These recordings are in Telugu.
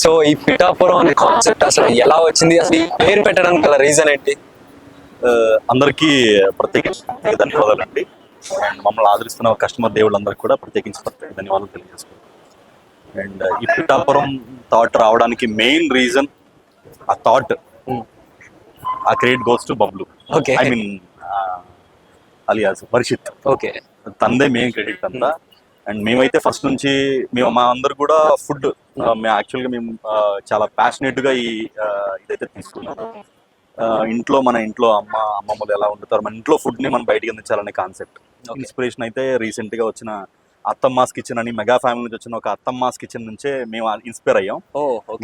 సో ఈ పిఠాపురం అనే కాన్సెప్ట్ అసలు ఎలా వచ్చింది? అసలు ఈ పేరు పెట్టడానికి గల రీజన్ ఏంటి? అందరికీ ప్రత్యేకించి ధన్యవాదాలండి అండ్. మమ్మల్ని ఆదరిస్తున్న కస్టమర్ దేవుళ్ళందరికీ కూడా ప్రత్యేకించి ప్రత్యేక ధన్యవాదాలు తెలియజేసుకుంటాం అండ్ ఈ పిఠాపురం థాట్ రావడానికి మెయిన్ రీజన్ ఆ థాట్ ఆ credit goes to Bablu Okay. I mean alias Varshith okay తందే main credit అంతా. అండ్ మేమైతే ఫస్ట్ నుంచి మేము మా అందరు కూడా ఫుడ్ మేము యాక్చువల్గా మేము చాలా passionate గా ఈ ఇదైతే తీసుకున్నాం. ఇంట్లో మన ఇంట్లో అమ్మ అమ్మమ్మలు ఎలా వండుతారు మన ఇంట్లో ఫుడ్ని మనం బయటికి అందించాలనే కాన్సెప్ట్ ఇన్స్పిరేషన్ అయితే రీసెంట్గా వచ్చిన అత్తమ్మాస్ కిచెన్ అని మెగా ఫ్యామిలీ నుంచి వచ్చిన ఒక అత్తమ్మాస్ కిచెన్ నుంచే మేము ఇన్స్పైర్ అయ్యాం.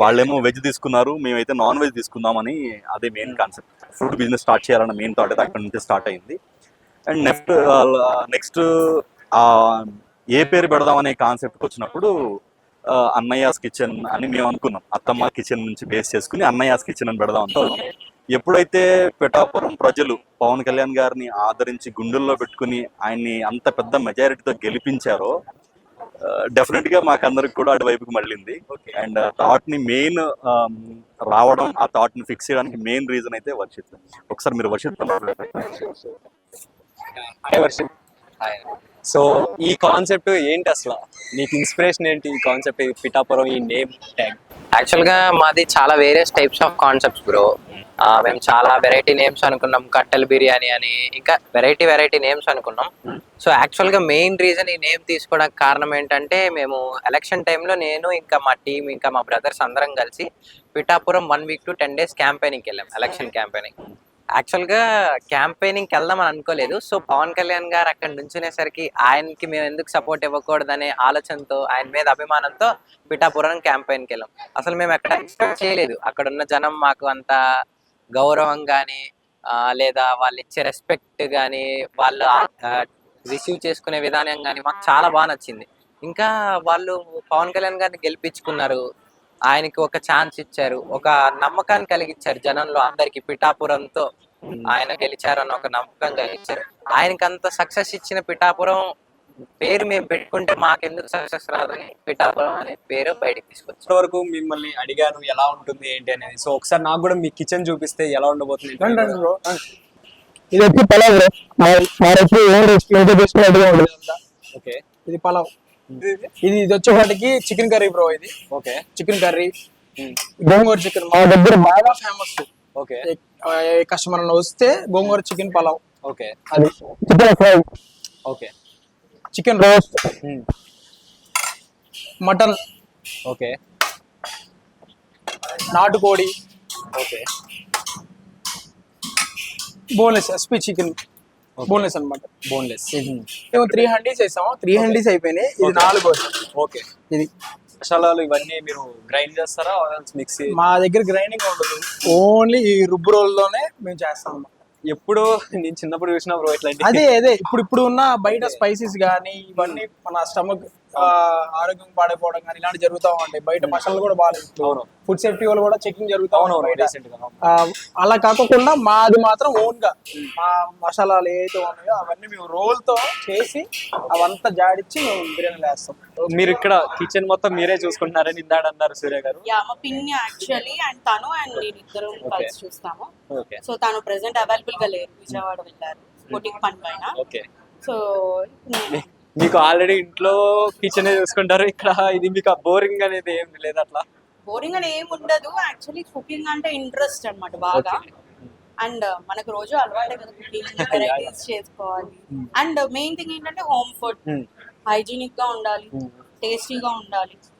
వాళ్ళేమో వెజ్ తీసుకున్నారు మేమైతే నాన్ వెజ్ తీసుకుందామని అదే main concept food business start చేయాలన్న మెయిన్ థాట్ అయితే అక్కడ నుంచి స్టార్ట్ అయింది. అండ్ నెక్స్ట్ నెక్స్ట్ ఏ పేరు పెడదాం అనే కాన్సెప్ట్ వచ్చినప్పుడు అన్నయ్యాస్ కిచెన్ అని మేము అనుకున్నాం. అత్తమ్మ కిచెన్ నుంచి బేస్ చేసుకుని అన్నయ్యాస్ కిచెన్ అని పెడదాం అనుకున్నాం. ఎప్పుడైతే పిఠాపురం ప్రజలు పవన్ కళ్యాణ్ గారిని ఆదరించి గుండెల్లో పెట్టుకుని ఆయన్ని అంత పెద్ద మెజారిటీతో గెలిపించారో డెఫినెట్గా మాకు అందరికి కూడా అటువైపుకి మళ్ళింది. అండ్ థాట్ని మెయిన్ రావడం ఆ థాట్ని ఫిక్స్ చేయడానికి మెయిన్ రీజన్ అయితే వర్షిత్. ఒకసారి మీరు వర్షిత్ హాయ్ వర్షిప్ సో ఈ కాన్సెప్ట్ ఏంటి అసలు? నీకు ఇన్స్పిరేషన్ ఏంటి ఈ కాన్సెప్ట్ పిఠాపురం ఈ నేమ్ ట్యాగ్ యాక్చువల్గా మాది చాలా various types of concepts bro మేము చాలా వెరైటీ నేమ్స్ అనుకున్నాం. కట్టెల బిర్యానీ అని ఇంకా వెరైటీ వెరైటీ నేమ్స్ అనుకున్నాం. సో యాక్చువల్గా మెయిన్ రీజన్ ఈ నేమ్ తీసుకోవడానికి కారణం ఏంటంటే మేము ఎలక్షన్ టైంలో నేను ఇంకా మా టీం ఇంకా మా బ్రదర్స్ అందరం కలిసి Pithapuram one week to ten days క్యాంపెయినింగ్కి వెళ్ళాం. ఎలక్షన్ క్యాంపెయినింగ్ యాక్చువల్గా క్యాంపెయినింగ్ వెళ్దాం అని అనుకోలేదు. సో పవన్ కళ్యాణ్ గారు అక్కడ నుంచునేసరికి ఆయనకి మేము ఎందుకు సపోర్ట్ ఇవ్వకూడదనే ఆలోచనతో ఆయన మీద అభిమానంతో పిఠాపురం క్యాంపెయిన్కి వెళ్ళాం. అసలు మేము ఎక్కడ ఎక్స్పెక్ట్ చేయలేదు. అక్కడ ఉన్న జనం మాకు అంత గౌరవం కానీ లేదా వాళ్ళు ఇచ్చే రెస్పెక్ట్ కానీ వాళ్ళు రిసీవ్ చేసుకునే విధానం కానీ మాకు చాలా బాగా నచ్చింది. ఇంకా వాళ్ళు పవన్ కళ్యాణ్ గారిని గెలిపించుకున్నారు. ఆయనకి ఒక ఛాన్స్ ఇచ్చారు. ఒక నమ్మకాన్ని కలిగించారు జనంలో అందరికి. పిఠాపురంతో ఆయన గెలిచారు అన్న ఒక నమ్మకం కలిగించారు ఆయనకి అంత సక్సెస్ ఇచ్చిన పిఠాపురం పేరు మేము పెట్టుకుంటే మాకెందుకు సక్సెస్ రాదని పిఠాపురం అనే పేరు బయటకు తీసుకొచ్చాం వరకు మిమ్మల్ని అడిగాను ఎలా ఉంటుంది ఏంటి అనేది. సో ఒకసారి నాకు కూడా మీ కిచెన్ చూపిస్తే ఎలా ఉండబోతుంది. ఇది వచ్చి పలావ్ బ్రో. రెస్టారెంట్ ఇది పలావ్. ఇది ఇది వచ్చేవాటికి చికెన్ కర్రీ బ్రో ఇది. Okay. Chicken curry. Gongura chicken మా దగ్గర బాగా ఫేమస్ ఓకే. కస్టమర్ వస్తే గోంగూర చికెన్ పలావ్. ఓకే. అది. Chicken fry. Okay. Chicken roast. Mutton. Okay. నాటుకోడి. Okay. Boneless SP chicken. Boneless అన్నమాట. బోన్లెస్ ఏమో త్రీ హండ్రీస్ వేసాము త్రీ హండ్రీస్ అయిపోయినాయి. ఇది నాలుగు. ఓకే ఇది. మసాలాలు ఇవన్నీ మీరు గ్రైండ్ చేస్తారా మిక్సీ మా దగ్గర గ్రైండింగ్ ఉండదు. ఓన్లీ ఈ రుబ్బు రోల్లోనే మేము చేస్తాం అన్నమాట. ఎప్పుడు నేను చిన్నప్పుడు చూసిన బ్రో ఇట్లాంటి అదే అదే. ఇప్పుడు ఇప్పుడు ఉన్న బయట స్పైసెస్ కానీ ఇవన్నీ మన స్టమక్ ఆరోగ్యం పాడైపోవడం కానీ ఇలాంటి జరుగుతూ ఉంటాయి బయట మసాలాలు కూడా బాగాలేదు. ఫుడ్ సేఫ్టీ వాళ్ళు కూడా చెకింగ్ జరుగుతూ ఉన్నాయి అలా కాకుండా మాది మాత్రం ఓన్గా. మా మసాలాలు ఏవైతే ఉన్నాయో అవన్నీ మేము రోల్తో చేసి అవంతా జాడిచ్చి మేము బిర్యానీ వేస్తాం మీరు ఇక్కడ కిచెన్ మొత్తం మీరే చూసుకుంటున్నారని ఇందాడ అన్నారు సూర్య గారు. యా మా పిన్ని యాక్చువల్లీ అండ్ తను అండ్ నేను ఇద్దరం కలిసి చూస్తాము. ఓకే సో తను ప్రెసెంట్ అవైలబుల్గా లేరు విజయవాడ వెళ్ళారు. బొటిక్ పని పైన. ఓకే సో మీకు ఆల్రెడీ ఇంట్లో కిచెన్ చూసుకుంటారు. ఇక్కడ ఇది మీకు బోరింగ్ అనేది ఏం లేదు అట్లా? బోరింగ్ అని ఏం ఉండదు. యాక్చువల్లీ కుకింగ్ అంటే ఇంట్రెస్ట్ అన్నమాట బాగా. అండ్ మనకు రోజు అలవాటే కదా కుకింగ్ వెరైటీస్ చేసుకోవాలి. అండ్ మెయిన్ థింగ్ ఏంటంటే హోమ్ ఫుడ్ Hmm. హైజీనిక్గా ఉండాలి. టేస్టీగా ఉండాలి. అనేది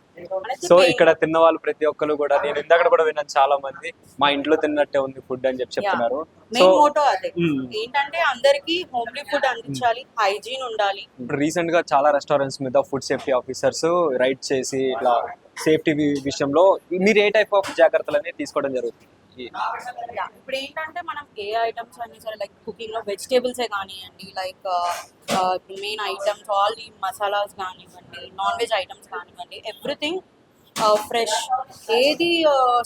సో. ఇక్కడ తిన్న వాళ్ళు ప్రతి ఒక్కరు కూడా నేను ఇందాక కూడా విన్నాను చాలా మంది మా ఇంట్లో తిన్నట్టే ఉంది ఫుడ్ అని చెప్పి చెప్తున్నారు. సో మెయిన్ మోటో అదే. ఏంటంటే అందరికి హోమ్లీ ఫుడ్ అందించాలి హైజీన్ ఉండాలి. రీసెంట్గా చాలా రెస్టారెంట్స్ మీద ఫుడ్ సేఫ్టీ ఆఫీసర్స్ రైడ్ చేసి ఇట్లా సేఫ్టీ విషయంలో మీరు ఏ టైప్ ఆఫ్ జాగ్రత్తలు అనేది తీసుకోవడం జరుగుతుంది? ఇప్పుడు ఏంటంటే మనం ఏ ఐటమ్స్ అన్ని సరే లైక్ కుకింగ్లో వెజిటేబుల్స్ కానివ్వండి లైక్ మెయిన్ ఐటమ్స్ ఆల్ ఈ మసాలాస్ కానివ్వండి నాన్ వెజ్ ఐటమ్స్ కానివ్వండి ఎవ్రీథింగ్ ఫ్రెష్ ఏది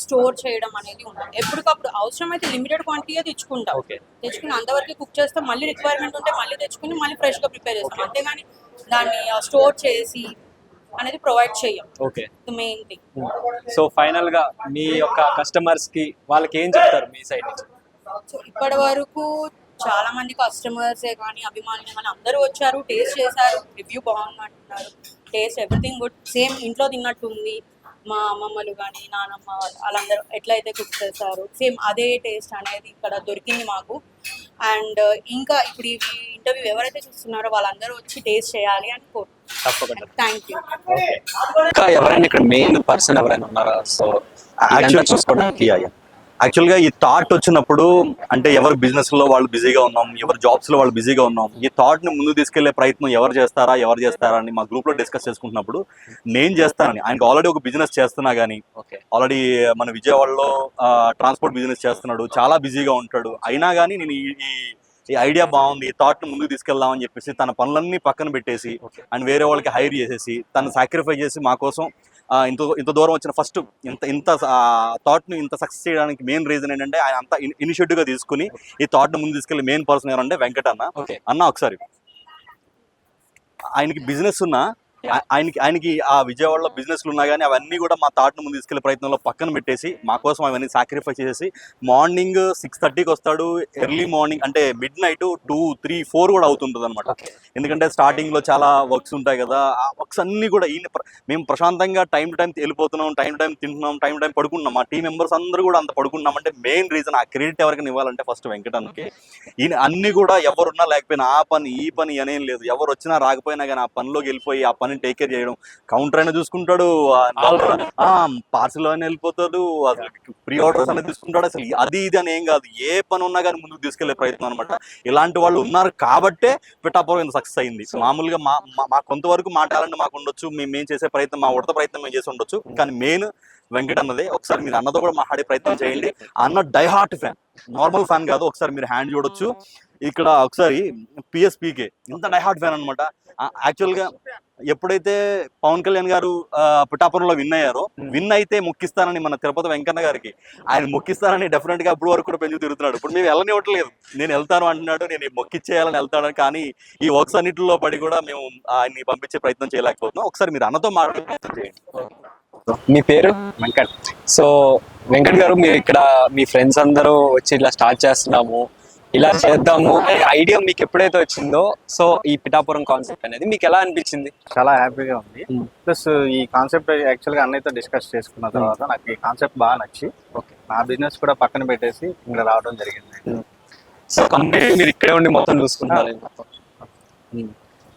స్టోర్ చేయడం అనేది ఉండదు. ఎప్పటికప్పుడు అవసరమైతే లిమిటెడ్ క్వాంటిటీ తెచ్చుకుంటాం. Okay. తెచ్చుకుని అంతవరకు కుక్ చేస్తాం మళ్ళీ రిక్వైర్మెంట్ ఉంటే మళ్ళీ తెచ్చుకుని మళ్ళీ ఫ్రెష్గా ప్రిపేర్ చేస్తాం. అంతేగాని దాన్ని స్టోర్ చేసి అనేది ప్రొవైడ్ చేయం. ఓకే మెయిన్ థింగ్ సో ఫైనల్గా మీ యొక్క కస్టమర్స్కి వాళ్ళకి ఏం చెప్తారు మీ సైడ్ నుంచి? సో ఇప్పటి వరకు చాలా మంది కస్టమర్సే కానీ అభిమానులు కానీ అందరూ వచ్చారు టేస్ట్ చేశారు రివ్యూ బాగుందంటున్నారు. టేస్ట్ ఎవ్రీథింగ్ గుడ్ సేమ్ ఇంట్లో తిన్నట్టు ఉంది. మా అమ్మమ్మలు కానీ నానమ్మ వాళ్ళు వాళ్ళందరూ ఎట్లయితే కుక్ చేశారు సేమ్ అదే టేస్ట్ అనేది ఇక్కడ దొరికింది మాకు. అండ్ ఇంకా ఇప్పుడు ఇవి ఇంటర్వ్యూ ఎవరైతే చూస్తున్నారో వాళ్ళందరూ వచ్చి టేస్ట్ చేయాలి అని కోరుకుంటున్నాను తప్పకుండా. థ్యాంక్ యూ ఇంకా ఎవరైనా ఇక్కడ మెయిన్ పర్సన్ ఎవరైనా ఉన్నారా? సో యాక్చువల్ చూసుకోవడానికి యాక్చువల్గా ఈ థాట్ వచ్చినప్పుడు అంటే ఎవరు బిజినెస్లో వాళ్ళు బిజీగా ఉన్నాం ఎవరు జాబ్స్లో వాళ్ళు బిజీగా ఉన్నాం ఈ థాట్ని ముందు తీసుకెళ్ళే ప్రయత్నం ఎవరు చేస్తారా ఎవరు చేస్తారా అని మా గ్రూప్లో డిస్కస్ చేసుకుంటున్నప్పుడు నేను చేస్తానని. ఆయనకు ఆల్రెడీ ఒక బిజినెస్ చేస్తున్నా గానీ ఓకే ఆల్రెడీ మన విజయవాడలో ట్రాన్స్పోర్ట్ బిజినెస్ చేస్తున్నాడు చాలా బిజీగా ఉంటాడు. అయినా కానీ నేను ఈ- ఈ ఐడియా బాగుంది ఈ థాట్ని ముందుకు తీసుకెళ్దామని చెప్పేసి తన పనులన్నీ పక్కన పెట్టేసి అండ్ వేరే వాళ్ళకి హైర్ చేసేసి తను సాక్రిఫై చేసి మా కోసం ఇంత ఇంత దూరం వచ్చిన ఫస్ట్ ఇంత ఇంత థాట్ని ఇంత సక్సెస్ చేయడానికి మెయిన్ రీజన్ ఏంటంటే ఆయన అంత ఇనిషియేటివ్గా తీసుకుని ఈ థాట్ని ముందు తీసుకెళ్ళి మెయిన్ పర్సన్ ఎవరంటే వెంకట అన్న. అన్న ఒకసారి ఆయనకి బిజినెస్ ఉన్నా ఆయనకి ఆయనకి ఆ విజయవాడలో బిజినెస్లు ఉన్నా కానీ అవన్నీ కూడా మా థాట్ను ముందు తీసుకెళ్ళే ప్రయత్నంలో పక్కన పెట్టేసి మా కోసం అవన్నీ సాక్రిఫై చేసేసి మార్నింగ్ సిక్స్ థర్టీకి వస్తాడు ఎర్లీ మార్నింగ్ అంటే midnight two three four కూడా అవుతుంటుంది అనమాట ఎందుకంటే స్టార్టింగ్లో చాలా వర్క్స్ ఉంటాయి కదా ఆ వర్క్స్ అన్ని కూడా ఈయన మేము ప్రశాంతంగా టైం టు టైం వెళ్ళిపోతున్నాం టైం టైం తింటున్నాం టైం టైం పడుకుంటున్నాం. మా టీం మెంబర్స్ అందరూ కూడా అంత పడుకుంటున్నాం అంటే మెయిన్ రీజన్ ఆ క్రెడిట్ ఎవరికైనా ఇవ్వాలంటే ఫస్ట్ వెంకటన్నకి. ఈయన అన్ని కూడా ఎవరున్నా లేకపోయినా ఆ పని ఈ పని అనేం లేదు. ఎవరు వచ్చినా రాకపోయినా కానీ ఆ పనిలోకి వెళ్ళిపోయి ఆ పని టేక్ కేర్ చేయడం. కౌంటర్ అయినా చూసుకుంటాడు పార్సల్ అయినా వెళ్ళిపోతాడు అసలు ప్రీ ఆర్డర్స్ అనేది తీసుకుంటాడు అసలు అది ఇది అని ఏం కాదు. ఏ పని ఉన్నా కానీ ముందుకు తీసుకెళ్ళే ప్రయత్నం అనమాట ఇలాంటి వాళ్ళు ఉన్నారు కాబట్టే పిఠాపురం ఇంత సక్సెస్ అయింది. మామూలుగా మా మా- కొంతవరకు మా టాలెంట్ మాకు ఉండొచ్చు మేము మేము చేసే ప్రయత్నం మా ఉడత ప్రయత్నం మేము చేసి ఉండొచ్చు. కానీ మెయిన్ వెంకట అన్నదే ఒకసారి మీరు అన్నతో కూడా మాట్లాడే ప్రయత్నం చేయండి. అన్న die hard fan normal fan కాదు ఒకసారి మీరు హ్యాండ్ చూడొచ్చు. ఇక్కడ ఒకసారి పిఎస్పీకే ఇంత డై హార్ట్ ఫ్యాన్ అనమాట యాక్చువల్గా ఎప్పుడైతే పవన్ కళ్యాణ్ గారు ఆ, పిఠాపురంలో విన్ అయ్యారో విన్ అయితే మొక్కిస్తానని మన తిరుపతి వెంకన్న గారికి. ఆయన మొక్కిస్తానని డెఫినెట్గా అప్పుడు వరకు కూడా పెంచు తిరుగుతున్నాడు. ఇప్పుడు మేము వెళ్ళనివ్వట్లేదు. నేను వెళ్తాను అంటున్నాడు నేను మొక్కిచ్చేయాలని వెళ్తాడని కానీ ఈ వర్క్స్ అన్నిటిలో పడి కూడా మేము ఆయన్ని పంపించే ప్రయత్నం చేయలేకపోతున్నాం. ఒకసారి మీరు అన్నతో మాట్లాడే ప్రయత్నం చేయండి. మీ పేరు? వెంకట్. సో వెంకట్ గారు మీరు ఇక్కడ మీ ఫ్రెండ్స్ అందరూ వచ్చి ఇలా స్టార్ట్ చేస్తున్నాము. ఇలా చేద్దాము ఐడియా మీకు ఎప్పుడైతే వచ్చిందో సో ఈ పిఠాపురం కాన్సెప్ట్ అనేది మీకు ఎలా అనిపించింది? చాలా హ్యాపీగా ఉంది. Hmm. ప్లస్ ఈ కాన్సెప్ట్ యాక్చువల్గా అన్నయ్యతో డిస్కస్ చేసుకున్న తర్వాత నాకు ఈ కాన్సెప్ట్ బాగా నచ్చి ఓకే నా బిజినెస్ కూడా పక్కన పెట్టేసి ఇక్కడ రావడం జరిగింది. సో కంప్లీట్ మీరు ఇక్కడే ఉండి మొత్తం చూసుకుంటారు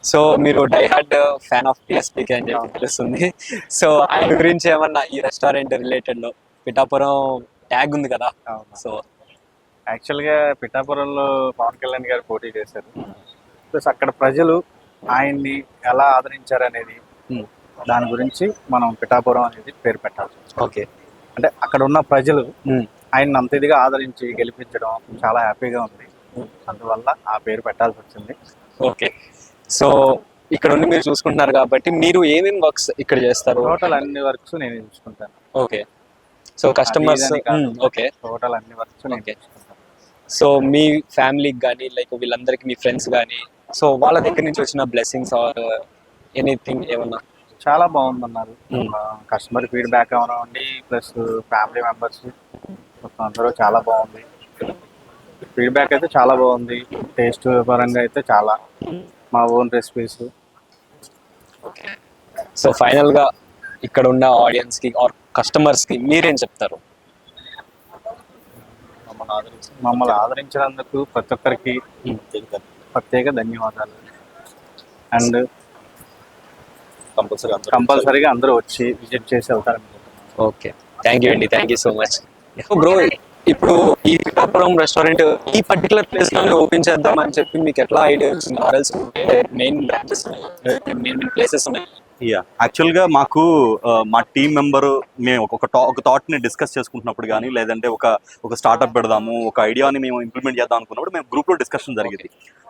సో మీరు die hard fan of PSPK అని చెప్పి తెలుస్తుంది. సో ఆయన గురించి ఏమన్నా ఈ రెస్టారెంట్ రిలేటెడ్లో పిఠాపురం ట్యాగ్ ఉంది కదా. సో యాక్చువల్గా పిఠాపురంలో పవన్ కళ్యాణ్ గారు పోటీ చేశారు. ప్లస్ అక్కడ ప్రజలు ఆయన్ని ఎలా ఆదరించారు అనేది. దాని గురించి మనం పిఠాపురం అనేది పేరు పెట్టాలి ఓకే. అంటే అక్కడ ఉన్న ప్రజలు. ఆయన్ని అంత ఇదిగా ఆదరించి గెలిపించడం చాలా హ్యాపీగా ఉంది. అందువల్ల ఆ పేరు పెట్టాల్సి వచ్చింది. ఓకే. సో ఇక్కడ ఉండి మీరు చూసుకుంటున్నారు కాబట్టి మీరు ఏమేమి వర్క్స్ ఇక్కడ చేస్తారు? టోటల్ అన్ని వర్క్స్ నేను చూసుకుంటాను. Okay. So customers. Okay. Total అన్ని వర్క్స్ నేను సో మీ ఫ్యామిలీకి కానీ లైక్ వీళ్ళందరికీ మీ ఫ్రెండ్స్ కానీ సో వాళ్ళ దగ్గర నుంచి వచ్చిన బ్లెస్సింగ్స్ ఆర్ ఎనీథింగ్ ఏమన్నా? చాలా బాగుందన్నారు. Hmm. కస్టమర్ ఫీడ్బ్యాక్ అవనివ్వండి ప్లస్ ఫ్యామిలీ మెంబర్స్ అందరూ చాలా బాగుంది. ఫీడ్బ్యాక్ అయితే చాలా బాగుంది. టేస్ట్ పరంగా అయితే చాలా. మా ఓన్ రెసిపీస్ సో ఫైనల్గా ఇక్కడ ఉన్న ఆడియన్స్కి ఆర్ కస్టమర్స్కి మీరేం చెప్తారు? మమ్మల్ని ఆదరించినందుకు ప్రతి ఒక్కరికి ప్రత్యేక ధన్యవాదాలు. అండ్ కంపల్సరీ కంపల్సరీగా అందరూ వచ్చి విజిట్ చేసి వెళ్తారు ఓకే. థ్యాంక్ యూ అండి. Thank you so much bro ఇప్పుడు ఈ పిఠాపురం రెస్టారెంట్ ఈ పర్టికులర్ ప్లేస్లోనే ఓపెన్ చేద్దాం అని చెప్పి మీకు ఎట్లా ఐడియా వచ్చింది ఆర్ఎల్స్ మెయిన్ బ్రాంచెస్ మెయిన్ ప్లేసెస్ ఉన్నాయి? యా యాక్చువల్గా మాకు మా టీం మెంబర్ మేము ఒక ఒక థాట్ని డిస్కస్ చేసుకుంటున్నప్పుడు కానీ లేదంటే ఒక ఒక స్టార్ట్అప్ పెడదాము ఒక ఐడియాని మేము ఇంప్లిమెంట్ చేద్దాం అనుకున్నప్పుడు మేము గ్రూప్లో డిస్కషన్ జరిగింది.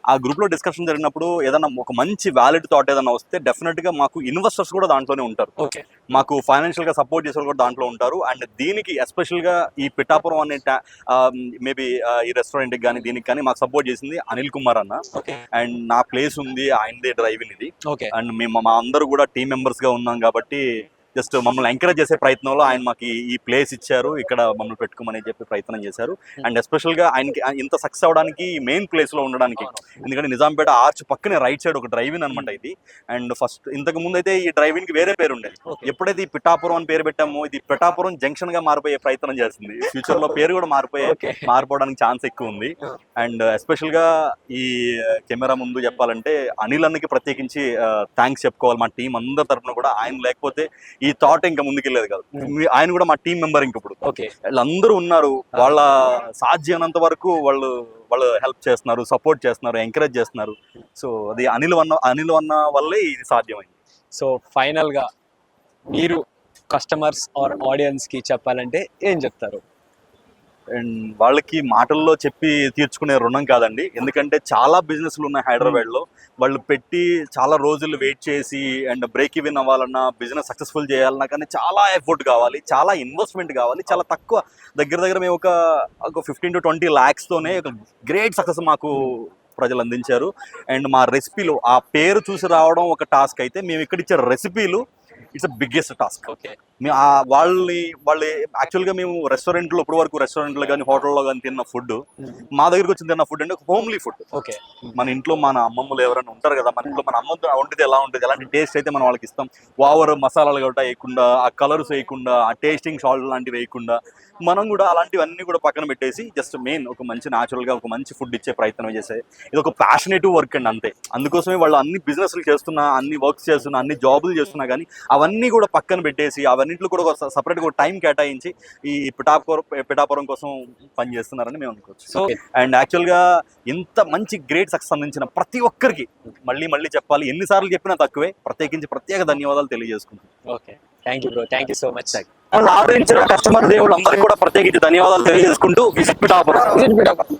ఆ గ్రూప్లో డిస్కషన్ జరిగినప్పుడు ఏదైనా ఒక మంచి వ్యాలిడ్ థాట్ ఏదైనా వస్తే డెఫినెట్గా మాకు ఇన్వెస్టర్స్ కూడా దాంట్లోనే ఉంటారు. ఓకే మాకు ఫైనాన్షియల్గా సపోర్ట్ చేసే వాళ్ళు కూడా దాంట్లో ఉంటారు. అండ్ దీనికి ఎస్పెషల్గా ఈ పిఠాపురం అనే మేబీ ఈ రెస్టారెంట్ కానీ దీనికి కానీ మాకు సపోర్ట్ చేసింది అనిల్ కుమార్ అన్న. ఓకే అండ్ నా ప్లేస్ ఉంది ఆయనదే డ్రైవింగ్ ఇది. ఓకే అండ్ మేము మా అందరూ కూడా టీం మెంబర్స్గా ఉన్నాం కాబట్టి జస్ట్ మమ్మల్ని ఎంకరేజ్ చేసే ప్రయత్నంలో ఆయన మాకు ఈ- ప్లేస్ ఇచ్చారు. ఇక్కడ మమ్మల్ని పెట్టుకోమని చెప్పి ప్రయత్నం చేశారు. అండ్ ఎస్పెషల్గా ఆయనకి ఆయన ఇంత సక్సెస్ అవడానికి మెయిన్ ప్లేస్లో ఉండడానికి. ఎందుకంటే నిజాంపేట ఆర్చ్ పక్కనే రైట్ సైడ్ ఒక డ్రైవింగ్ అనమాట ఇది. అండ్ ఫస్ట్ ఇంతకు ముందు అయితే ఈ డ్రైవింగ్కి వేరే పేరు ఉండేది. ఎప్పుడైతే ఈ పిఠాపురం అని పేరు పెట్టామో ఇది పిఠాపురం జంక్షన్గా మారిపోయే ప్రయత్నం చేస్తుంది. ఫ్యూచర్లో పేరు కూడా మారిపోయే మారిపోవడానికి ఛాన్స్ ఎక్కువ ఉంది. అండ్ ఎస్పెషల్గా ఈ కెమెరా ముందు చెప్పాలంటే అనిల్ అన్నకి ప్రత్యేకించి థ్యాంక్స్ చెప్పుకోవాలి మా టీం అందరి తరపున కూడా. ఆయన లేకపోతే ఈ థాట్ ఇంకా ముందుకెళ్ళేది కాదు. Mm. మీ- ఆయన కూడా మా టీం మెంబర్ ఇంక ఇప్పుడు. ఓకే. వీళ్ళందరూ ఉన్నారు. వాళ్ళ సాధ్యమైనంత వరకు వాళ్ళు వాళ్ళు హెల్ప్ చేస్తున్నారు సపోర్ట్ చేస్తున్నారు ఎంకరేజ్ చేస్తున్నారు. సో అది అనిల్ అన్న అనిల్ అన్న వల్లే ఇది సాధ్యమైంది. సో ఫైనల్గా మీరు కస్టమర్స్ ఆర్ ఆడియన్స్కి చెప్పాలంటే ఏం చెప్తారు? అండ్ వాళ్ళకి మాటల్లో చెప్పి తీర్చుకునే రుణం కాదండి. ఎందుకంటే చాలా బిజినెస్లు ఉన్నాయి హైదరాబాద్లో వాళ్ళు పెట్టి చాలా రోజులు వెయిట్ చేసి అండ్ బ్రేక్ ఈవెన్ అవ్వాలన్నా బిజినెస్ సక్సెస్ఫుల్ చేయాలన్నా కానీ చాలా ఎఫర్ట్ కావాలి చాలా ఇన్వెస్ట్మెంట్ కావాలి చాలా తక్కువ. దగ్గర దగ్గర మేము ఒక ఒక ఫిఫ్టీన్ టు ట్వంటీ ల్యాక్స్ తోనే ఒక గ్రేట్ సక్సెస్ మాకు ప్రజలు అందించారు. అండ్ మా రెసిపీలు ఆ పేరు చూసి రావడం ఒక టాస్క్ అయితే మేము ఇక్కడ ఇచ్చే రెసిపీలు ఇట్స్ బిగ్గెస్ట్ టాస్క్. ఓకే. వాళ్ళని వాళ్ళు యాక్చువల్గా మేము రెస్టారెంట్లో ఇప్పుడు వరకు రెస్టారెంట్లో కానీ హోటల్లో కానీ తిన్న ఫుడ్ మా దగ్గరికి వచ్చి తిన్న ఫుడ్ అంటే హోమ్లీ ఫుడ్ ఓకే. మన ఇంట్లో మన అమ్మమ్మలు ఎవరైనా ఉంటారు కదా మన ఇంట్లో మన అమ్మ వండితే ఎలా ఉంటుంది? ఎలాంటి టేస్ట్ అయితే మనం వాళ్ళకి ఇస్తాం? ఓవర్ మసాలాలు గట్రా వేయకుండా ఆ కలర్స్ వేయకుండా ఆ టేస్టింగ్ సాల్ట్ లాంటివి వేయకుండా మనం కూడా అలాంటివన్నీ కూడా పక్కన పెట్టేసి జస్ట్ మెయిన్ ఒక మంచి గా ఒక మంచి ఫుడ్ ఇచ్చే ప్రయత్నం చేసే. ఇది ఒక ప్యాషనేటివ్ వర్క్ అండి అంతే. అందుకోసమే వాళ్ళు అన్ని బిజినెస్లు చేస్తున్నా అన్ని వర్క్స్ చేస్తున్నా అన్ని జాబులు చేస్తున్నా కానీ అవన్నీ కూడా పక్కన పెట్టేసి అవన్నింటిలో కూడా ఒక సపరేట్గా ఒక టైం కేటాయించి ఈ పిఠాపురం పిఠాపురం కోసం పనిచేస్తున్నారని మేము అనుకోవచ్చు. సో అండ్ యాక్చువల్గా ఇంత మంచి గ్రేట్ సక్సెస్ అందించిన ప్రతి ఒక్కరికి మళ్ళీ మళ్ళీ చెప్పాలి. ఎన్నిసార్లు చెప్పినా తక్కువే. ప్రత్యేకించి ప్రత్యేక ధన్యవాదాలు తెలియజేసుకుంటున్నాను okay thank you bro thank you so much వాళ్ళు ఆదరించిన కస్టమర్ దేవుడు అందరికీ కూడా ప్రత్యేకించి ధన్యవాదాలు తెలియజేసుకుంటూ విజిట్ పిఠాపురం.